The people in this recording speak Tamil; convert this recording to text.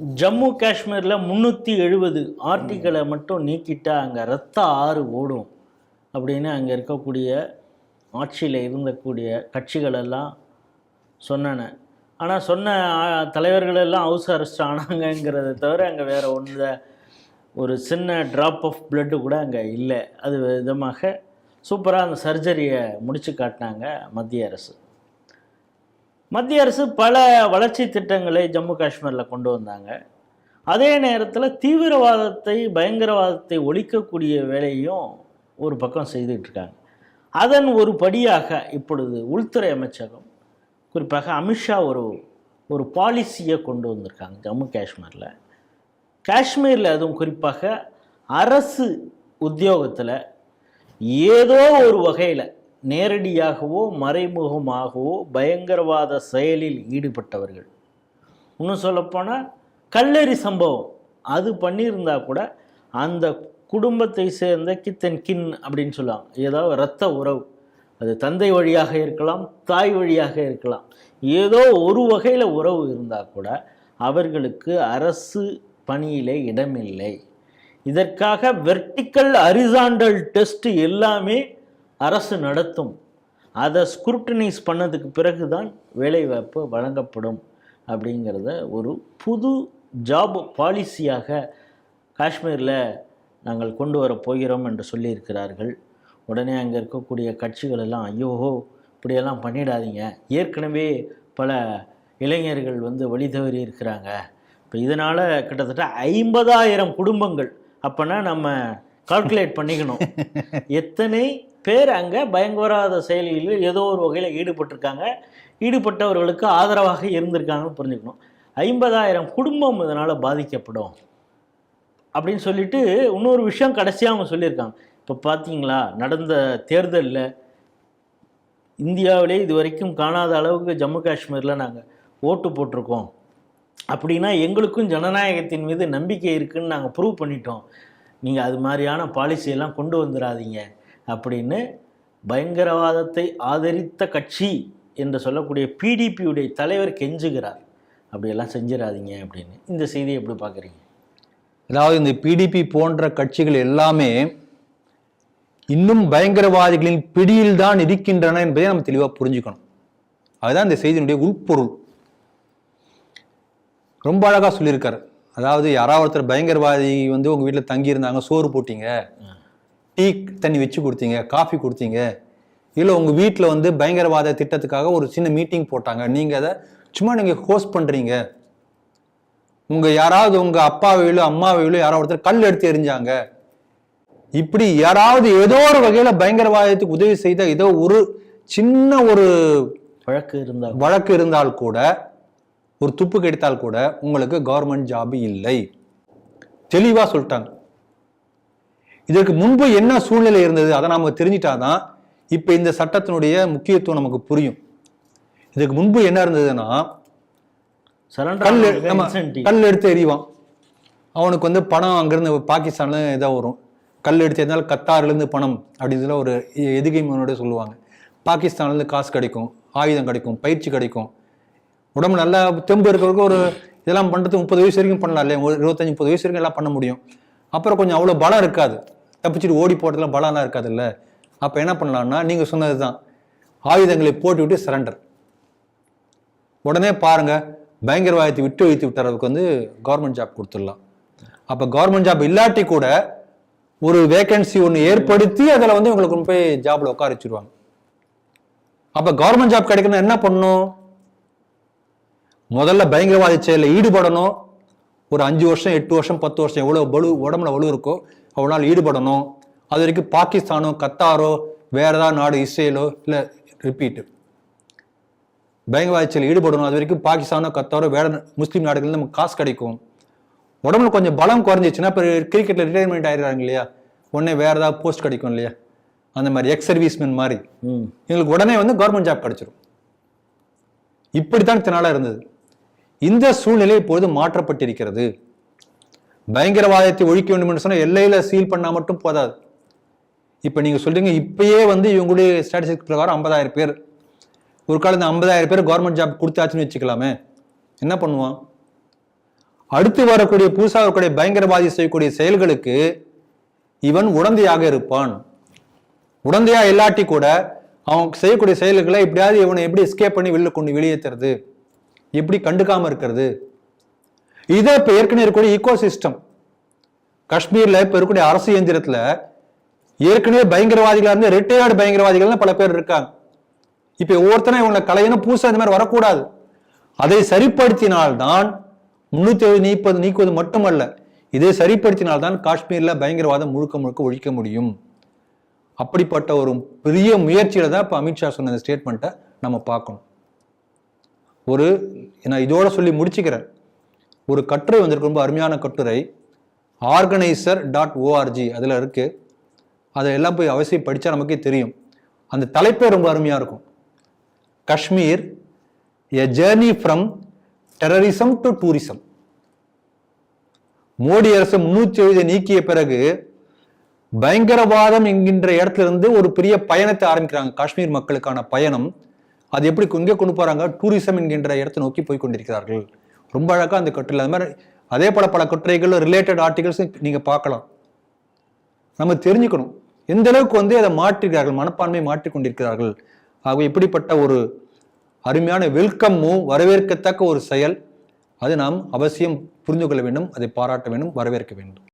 ஜம்மு காஷ்மீரில் முந்நூற்றி எழுபது ஆர்டிகளை மட்டும் நீக்கிட்டால் அங்கே ரத்த ஆறு ஓடும் அப்படின்னு அங்கே இருக்கக்கூடிய ஆட்சியில் இருந்தக்கூடிய கட்சிகளெல்லாம் சொன்னன ஆனால் சொன்ன தலைவர்கள் எல்லாம் ஹவுஸ் அரெஸ்ட் ஆனாங்கங்கிறத தவிர அங்கே வேறு ஒன்று ஒரு சின்ன ட்ராப் ஆஃப் பிளட்டு கூட அங்கே இல்லை. அது விதமாக சூப்பராக அந்த சர்ஜரியை முடித்து காட்டினாங்க மத்திய அரசு. மத்திய அரசு பல வளர்ச்சி திட்டங்களை ஜம்மு காஷ்மீரில் கொண்டு வந்தாங்க. அதே நேரத்தில் தீவிரவாதத்தை பயங்கரவாதத்தை ஒழிக்கக்கூடிய வேலையும் ஒரு பக்கம் செய்துட்ருக்காங்க அதன் ஒரு படியாக இப்பொழுது உள்துறை அமைச்சகம் குறிப்பாக அமித்ஷா ஒரு ஒரு பாலிசியை கொண்டு வந்திருக்காங்க ஜம்மு காஷ்மீரில். காஷ்மீரில் அதுவும் குறிப்பாக அரசு உத்தியோகத்தில் ஏதோ ஒரு வகையில் நேரடியாகவோ மறைமுகமாகவோ பயங்கரவாத செயலில் ஈடுபட்டவர்கள். இன்னும் சொல்லப்போனால் கல்லறி சம்பவம். அது பண்ணியிருந்தா கூட அந்த குடும்பத்தை சேர்ந்த கித்தன் கின் அப்படின்னு சொல்லலாம் ஏதாவது இரத்த உறவு. அது தந்தை வழியாக இருக்கலாம் தாய் வழியாக இருக்கலாம். ஏதோ ஒரு வகையில் உறவு இருந்தால் கூட அவர்களுக்கு அரசு பணியிலே இடமில்லை. இதற்காக வெர்டிக்கல் அரிசாண்டல் டெஸ்ட் எல்லாமே அரசு நடத்தும். அதை ஸ்குருட்டனைஸ் பண்ணதுக்கு பிறகு தான் வேலைவாய்ப்பு வழங்கப்படும் அப்படிங்கிறத ஒரு புது ஜாப் பாலிசியாக காஷ்மீரில் நாங்கள் கொண்டு வர போகிறோம் என்று சொல்லியிருக்கிறார்கள். உடனே அங்கே இருக்கக்கூடிய கட்சிகள் எல்லாம் ஐயோஹோ இப்படியெல்லாம் பண்ணிடாதீங்க. ஏற்கனவே பல இளைஞர்கள் வந்து வழி தவறி இருக்கிறாங்க. இப்போ இதனால் கிட்டத்தட்ட ஐம்பதாயிரம் குடும்பங்கள். அப்போனா நம்ம கால்குலேட் பண்ணிக்கணும். எத்தனை பேர் அங்கே பயங்கரவாத செயலிகளில் ஏதோ ஒரு வகையில் ஈடுபட்டிருக்காங்க. ஈடுபட்டவர்களுக்கு ஆதரவாக இருந்திருக்காங்கன்னு புரிஞ்சுக்கணும். ஐம்பதாயிரம் குடும்பம் இதனால் பாதிக்கப்படும். அப்படின்னு சொல்லிட்டு இன்னொரு விஷயம் கடைசியாக அவங்க சொல்லியிருக்காங்க. இப்போ பார்த்தீங்களா நடந்த தேர்தலில் இந்தியாவிலே இது வரைக்கும் காணாத அளவுக்கு ஜம்மு காஷ்மீரில் நாங்கள் ஓட்டு போட்டிருக்கோம். அப்படின்னா எங்களுக்கும் ஜனநாயகத்தின் மீது நம்பிக்கை இருக்குன்னு நாங்கள் ப்ரூவ் பண்ணிட்டோம். நீங்கள் அது மாதிரியான பாலிசியெல்லாம் கொண்டு வந்துடாதீங்க அப்படின்னு பயங்கரவாதத்தை ஆதரித்த கட்சி என்று சொல்லக்கூடிய பிடிபியுடைய தலைவர் கெஞ்சுகிறார். அப்படியெல்லாம் செஞ்சிடாதீங்க அப்படின்னு. இந்த செய்தியை எப்படி பார்க்குறீங்க? அதாவது இந்த பிடிபி போன்ற கட்சிகள் எல்லாமே இன்னும் பயங்கரவாதிகளின் பிடியில் தான் இருக்கின்றன என்பதை நம்ம தெளிவாக புரிஞ்சுக்கணும். அதுதான் இந்த செய்தியினுடைய உட்பொருள் ரொம்ப அழகாக சொல்லியிருக்காரு. அதாவது யாராவது ஒருத்தர் பயங்கரவாதி வந்து உங்க வீட்டில் தங்கியிருந்தாங்க சோறு போட்டீங்க டீ தண்ணி வச்சு கொடுத்தீங்க காஃபி கொடுத்தீங்க இல்லை உங்க வீட்டில் வந்து பயங்கரவாத திட்டத்துக்காக ஒரு சின்ன மீட்டிங் போட்டாங்க நீங்க அதை சும்மா நீங்க ஹோஸ்ட் பண்றீங்க. உங்க யாராவது உங்க அப்பாவையிலோ அம்மாவையிலோ யாராவது ஒருத்தர் கல் எடுத்து எறிஞ்சாங்க. இப்படி யாராவது ஏதோ ஒரு வகையில பயங்கரவாதத்துக்கு உதவி செய்த ஏதோ ஒரு சின்ன ஒரு வழக்கு இருந்தால் வழக்கு இருந்தால் கூட ஒரு துப்பு கிடைத்தால் கூட உங்களுக்கு கவர்மெண்ட் ஜாப் இல்லை. தெளிவா சொல்லிட்டாங்க. இதற்கு முன்பு என்ன சூழ்நிலை இருந்தது அதை நாம தெரிஞ்சிட்டாதான் இப்ப இந்த சட்டத்தினுடைய முக்கியத்துவம் நமக்கு புரியும். இதுக்கு முன்பு என்ன இருந்ததுன்னா கல் கல் எடுத்து எறிவான். அவனுக்கு வந்து பணம் அங்கிருந்து பாகிஸ்தான்ல இதாக வரும். கல் எடுத்து எறிந்தால் கத்தார்ல இருந்து பணம் அப்படின்னு ஒரு எதுகை முன்னோட சொல்லுவாங்க. பாகிஸ்தான்ல இருந்து காசு கிடைக்கும் ஆயுதம் கிடைக்கும் பயிற்சி கிடைக்கும். உடம்பு நல்லா தெம்பு இருக்கிறவருக்கு ஒரு இதெல்லாம் பண்ணுறதுக்கு முப்பது வயசு வரைக்கும் பண்ணலாம் இல்லையா? ஒரு இருபத்தஞ்சி முப்பது வயசு வரைக்கும் எல்லாம் பண்ண முடியும். அப்புறம் கொஞ்சம் அவ்வளோ பலம் இருக்காது. தப்பிச்சுட்டு ஓடி போறதுல பலம்லாம் இருக்காதுல்ல? அப்போ என்ன பண்ணலாம்னா நீங்கள் சொன்னது தான் ஆயுதங்களை போட்டு விட்டு சரண்டர் உடனே பாருங்கள் பயங்கரவாதத்தை விட்டு வைத்து விட்டுறதுக்கு வந்து கவர்மெண்ட் ஜாப் கொடுத்துடலாம். அப்போ கவர்மெண்ட் ஜாப் இல்லாட்டி கூட ஒரு வேகன்சி ஒன்று ஏற்படுத்தி அதில் வந்து உங்களுக்கு கொண்டு போய் ஜாப்ல உட்கார வச்சிருவாங்க. அப்போ கவர்மெண்ட் ஜாப் கிடைக்கணும் என்ன பண்ணணும்? முதல்ல பயங்கரவாத செயலில் ஈடுபடணும். ஒரு அஞ்சு வருஷம் எட்டு வருஷம் பத்து வருஷம் எவ்வளோ வலு உடம்புல வலு இருக்கோ அவ்வளோ நாள் ஈடுபடணும். அது வரைக்கும் பாகிஸ்தானோ கத்தாரோ வேற ஏதாவது நாடு இஸ்ரேலோ இல்லை ரிப்பீட்டு பயங்கரவாத செயலில் ஈடுபடணும். அது வரைக்கும் பாகிஸ்தானோ கத்தாரோ வேற முஸ்லீம் நாடுகள்ல நமக்கு காசு கிடைக்கும். உடம்புல கொஞ்சம் பலம் குறைஞ்சிச்சுன்னா இப்போ கிரிக்கெட்ல ரிட்டையர்மெண்ட் ஆயிடுறாங்க இல்லையா? உடனே வேற ஏதாவது போஸ்ட் கிடைக்கும் இல்லையா? அந்த மாதிரி எக்ஸ் சர்வீஸ்மேன் மாதிரி. ம். எங்களுக்கு உடனே வந்து கவர்மெண்ட் ஜாப் கிடைச்சிரும். இப்படித்தான் நாளா இருந்தது. இந்த சூழ்நிலை இப்பொழுது மாற்றப்பட்டிருக்கிறது. பயங்கரவாதத்தை ஒழிக்க வேண்டும் என்று சொன்னால் எல்லையில சீல் பண்ணால் மட்டும் போதாது. இப்போ நீங்கள் சொல்றீங்க இப்பயே வந்து இவங்களுடைய ஸ்டாட்டிஸ்டிக் பிரகாரம் ஐம்பதாயிரம் பேர். ஒரு காலத்து ஐம்பதாயிரம் பேர் கவர்மெண்ட் ஜாப் கொடுத்தாச்சுன்னு வச்சுக்கலாமே. என்ன பண்ணுவான்? அடுத்து வரக்கூடிய புதுசாக இருக்கக்கூடிய பயங்கரவாதி செய்யக்கூடிய செயல்களுக்கு இவன் உடந்தையாக இருப்பான். உடந்தையா இல்லாட்டி கூட அவன் செய்யக்கூடிய செயல்களை எப்படியாவது இவனை எப்படி எஸ்கேப் பண்ணி வெளில கொண்டு வெளியேற்றுறது எப்படி கண்டுக்காம இருக்கிறது? இதே இப்ப ஏற்கனவே இருக்கக்கூடிய ஈகோ சிஸ்டம் காஷ்மீர்ல இப்ப இருக்கக்கூடிய அரசு இயந்திரத்துல ஏற்கனவே பயங்கரவாதிகளா இருந்து ரிட்டையர்டு பயங்கரவாதிகள்னு பல பேர் இருக்காங்க. இப்ப ஒவ்வொருத்தனும் இவங்களை கலையணும் புதுசா இந்த மாதிரி வரக்கூடாது. அதை சரிப்படுத்தினால்தான் முன்னூத்தி எழுபது நீப்பது நீக்குவது மட்டுமல்ல இதை சரிப்படுத்தினால்தான் காஷ்மீர்ல பயங்கரவாதம் முழுக்க முழுக்க ஒழிக்க முடியும். அப்படிப்பட்ட ஒரு பெரிய முயற்சியில தான் இப்ப அமித்ஷா சொன்ன ஸ்டேட்மெண்ட்டை நம்ம பார்க்கணும். ஒரு நான் இதோட சொல்லி முடிச்சுக்கிறேன். ஒரு கட்டுரை வந்திருக்கு ரொம்ப அருமையான கட்டுரை. ஆர்கனைசர் டாட் ஓஆர்ஜி அதில் இருக்கு. அதை எல்லாம் போய் அவசியம் படித்தா நமக்கே தெரியும். அந்த தலைப்பே ரொம்ப அருமையாக இருக்கும். Kashmir a journey from terrorism to tourism Modi அரசு முன்னூற்றி எழுபதை நீக்கிய பிறகு பயங்கரவாதம் என்கின்ற இடத்துல இருந்து ஒரு பெரிய பயணத்தை ஆரம்பிக்கிறாங்க. காஷ்மீர் மக்களுக்கான பயணம். அது எப்படி எங்கே கொண்டு போகிறாங்க டூரிசம் என்கின்ற இடத்தை நோக்கி போய் கொண்டிருக்கிறார்கள். ரொம்ப அழகாக அந்த கட்டுரை அது மாதிரி அதே போல பல கட்டுரைகள் ரிலேட்டட் ஆர்டிகல்ஸ் நீங்கள் பார்க்கலாம். நம்ம தெரிஞ்சுக்கணும். எந்த அளவுக்கு வந்து அதை மாற்றுகிறார்கள் மனப்பான்மை மாற்றிக்கொண்டிருக்கிறார்கள் ஆகவே இப்படிப்பட்ட ஒரு அருமையான வெல்கம்மும் வரவேற்கத்தக்க ஒரு செயல் அது நாம் அவசியம் புரிந்து கொள்ள வேண்டும் அதை பாராட்ட வேண்டும் வரவேற்க வேண்டும்.